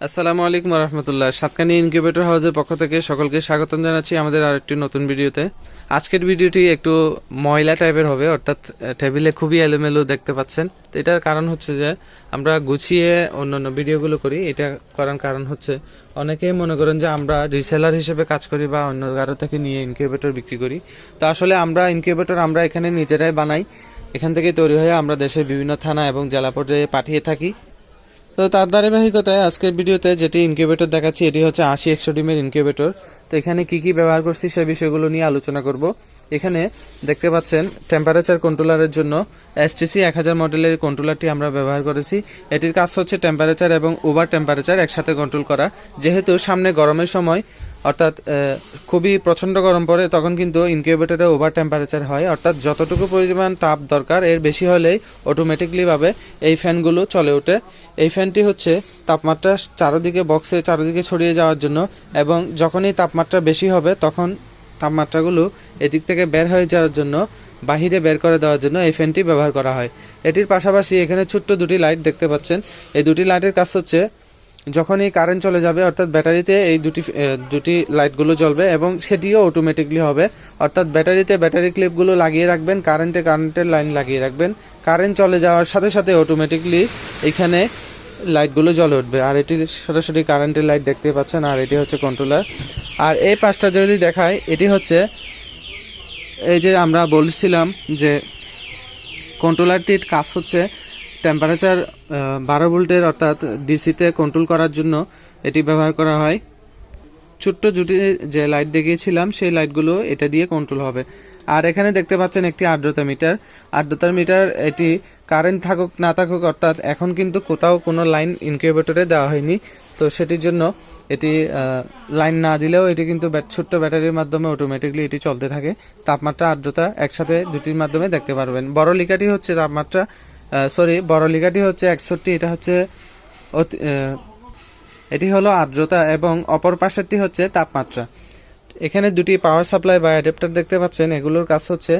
আসসালামু আলাইকুম রহমতুল্লাহ সাতকানি ইনকিউবেটর হাউসের পক্ষ থেকে সকলকে স্বাগতম জানাচ্ছি আমাদের আরেকটি নতুন ভিডিওতে। আজকের ভিডিওটি একটু ময়লা টাইপের হবে, অর্থাৎ টেবিলে খুবই এলোমেলো দেখতে পাচ্ছেন। তো এটার কারণ হচ্ছে যে, আমরা গুছিয়ে অন্যান্য ভিডিওগুলো করি। এটা করার কারণ হচ্ছে, অনেকেই মনে করেন যে আমরা রিসেলার হিসেবে কাজ করি বা অন্য কারও থেকে নিয়ে ইনকিউবেটর বিক্রি করি। তো আসলে আমরা ইনকিউবেটর আমরা এখানে নিজেরাই বানাই। এখান থেকে তৈরি হয়ে আমরা দেশের বিভিন্ন থানা এবং জেলা পর্যায়ে পাঠিয়ে থাকি। তো তার ধারাবাহিকতায় আজকের ভিডিওতে যেটি ইনকিউবেটর দেখাচ্ছি, এটি হচ্ছে আশি একশো ডিমের ইনকিউবেটর তো এখানে কি কি ব্যবহার করছি সে বিষয়গুলো নিয়ে আলোচনা করব। এখানে দেখতে পাচ্ছেন টেম্পারেচার কন্ট্রোলারের জন্য এসটিসি এক হাজার মডেলের কন্ট্রোলারটি আমরা ব্যবহার করেছি। এটির কাজ হচ্ছে টেম্পারেচার এবং ওভার টেম্পারেচার একসাথে কন্ট্রোল করা। যেহেতু সামনে গরমের সময় অর্থাৎ খুবই প্রচণ্ড গরম পড়ে, তখন কিন্তু ইনকিউবেটরে ওভার টেম্পারেচার হয়। অর্থাৎ, যতটুকু পরিমাণ তাপ দরকার, এর বেশি হলেই অটোমেটিকলি ভাবে এই ফ্যানগুলো চলে ওঠে। এই ফ্যানটি হচ্ছে তাপমাত্রা চারদিকে বক্সে চারদিকে ছড়িয়ে যাওয়ার জন্য এবং যখনই তাপমাত্রা বেশি হবে, তখন তাপমাত্রাগুলো এদিক থেকে বের হয়ে যাওয়ার জন্য, বাহিরে বের করে দেওয়ার জন্য এই ফ্যানটি ব্যবহার করা হয়। এটির পাশাপাশি এখানে ছোট্ট দুটি লাইট দেখতে পাচ্ছেন। এই দুটি লাইটের কাজ হচ্ছে যখনই কারেন্ট চলে যাবে, অর্থাৎ ব্যাটারিতে এই দুটি দুটি লাইটগুলো জ্বলবে এবং সেটিও অটোমেটিকলি হবে। অর্থাৎ ব্যাটারিতে ব্যাটারি ক্লিপগুলো লাগিয়ে রাখবেন কারেন্টে কারেন্টের লাইন লাগিয়ে রাখবেন। কারেন্ট চলে যাওয়ার সাথে সাথে অটোমেটিকলি এখানে লাইটগুলো জ্বলে উঠবে। আর এটি সরাসরি কারেন্টের লাইট দেখতে পাচ্ছেন, আর এটি হচ্ছে কন্ট্রোলার আর এই পাঁচটা যদি দেখায় এটি হচ্ছে এই যে আমরা বলছিলাম যে কন্ট্রোলারটির কাজ হচ্ছে টেম্পারেচার বারো ভোল্টের অর্থাৎ ডিসিতে কন্ট্রোল করার জন্য এটি ব্যবহার করা হয়। ছোট্ট জুটি যে লাইট দেখিয়েছিলাম, সেই লাইটগুলো এটা দিয়ে কন্ট্রোল হবে। আর এখানে দেখতে পাচ্ছেন একটি আর্দ্রতা মিটার আর্দ্রতা মিটার এটি কারেন্ট থাকুক, না থাকুক, অর্থাৎ এখন কিন্তু কোথাও কোনো লাইন ইনকিউবেটরে দেওয়া হয়নি। তো সেটির জন্য এটি লাইন না দিলেও এটি কিন্তু ছোট্ট ব্যাটারির মাধ্যমে অটোমেটিকলি এটি চলতে থাকে। তাপমাত্রা, আর্দ্রতা একসাথে দুটির মাধ্যমে দেখতে পারবেন। বড় লিকাটি হচ্ছে তাপমাত্রা সরি বড় লিকাটি হচ্ছে একষট্টি, এটা হচ্ছে এটি হলো আর্দ্রতা এবং অপর পাশেরটি হচ্ছে তাপমাত্রা। এখানে দুটি পাওয়ার সাপ্লাই বা অ্যাডাপ্টার দেখতে পাচ্ছেন, এগুলোর কাজ হচ্ছে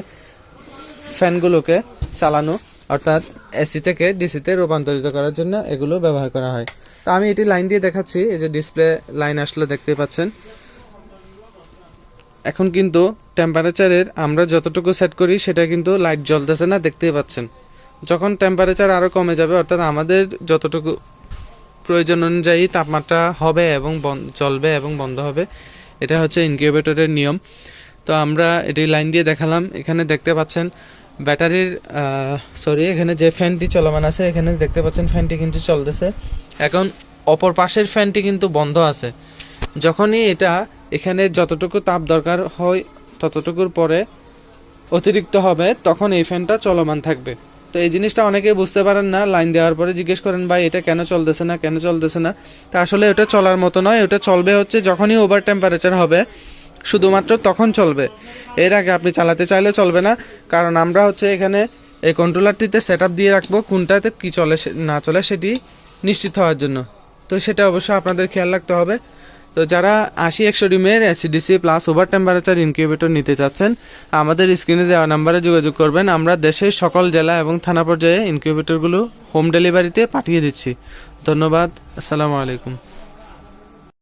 ফ্যানগুলোকে চালানো, অর্থাৎ এসি থেকে ডিসিতে রূপান্তরিত করার জন্য এগুলো ব্যবহার করা হয়। তো আমি এটি লাইন দিয়ে দেখাচ্ছি, এই যে ডিসপ্লে লাইন আসলে দেখতে পাচ্ছেন। এখন কিন্তু টেম্পারেচারের আমরা যতটুকু সেট করি, সেটা কিন্তু লাইট জ্বলতেছে না, দেখতেই পাচ্ছেন। যখন টেম্পারেচার আরও কমে যাবে, অর্থাৎ আমাদের যতটুকু প্রয়োজন অনুযায়ী তাপমাত্রা হবে এবং চলবে এবং বন্ধ হবে, এটা হচ্ছে ইনকিউবেটরের নিয়ম। তো আমরা এটি লাইন দিয়ে দেখালাম। এখানে দেখতে পাচ্ছেন ব্যাটারির সরি এখানে যে ফ্যানটি চলমান আছে, এখানে দেখতে পাচ্ছেন ফ্যানটি কিন্তু চলতেছে। এখন অপর পাশের ফ্যানটি কিন্তু বন্ধ আছে। যখনই এটা এখানে যতটুকু তাপ দরকার হয় ততটুকুর পরে অতিরিক্ত হবে, তখন এই ফ্যানটা চলমান থাকবে। তো এই জিনিসটা অনেকেই বুঝতে পারেন না। লাইন দেওয়ার পরে জিজ্ঞেস করেন, ভাই, এটা কেন চলতেছে না? কেন চলতেছে না? তা আসলে এটা চলার মতো নয়, ওটা চলবে হচ্ছে যখনই ওভার টেম্পারেচার হবে, শুধুমাত্র তখন চলবে। এর আগে আপনি চালাতে চাইলে চলবে না, কারণ আমরা হচ্ছে এখানে এই কন্ট্রোলারটিতে সেট দিয়ে রাখব, কোনটাতে কি চলে না চলে সেটি নিশ্চিত হওয়ার জন্য। তো সেটা অবশ্যই আপনাদের খেয়াল রাখতে হবে। তো যারা আশি, একশো ডিমের AC DC plus over temperature incubator নিতে চাচ্ছেন, আমাদের স্ক্রিনে দেওয়া নাম্বারে যোগাযোগ করবেন। আমরা দেশের সকল জেলা এবং থানা পর্যায়ে ইনকিউবেটরগুলো হোম ডেলিভারিতে পাঠিয়ে দিচ্ছি। ধন্যবাদ। আসসালামু আলাইকুম।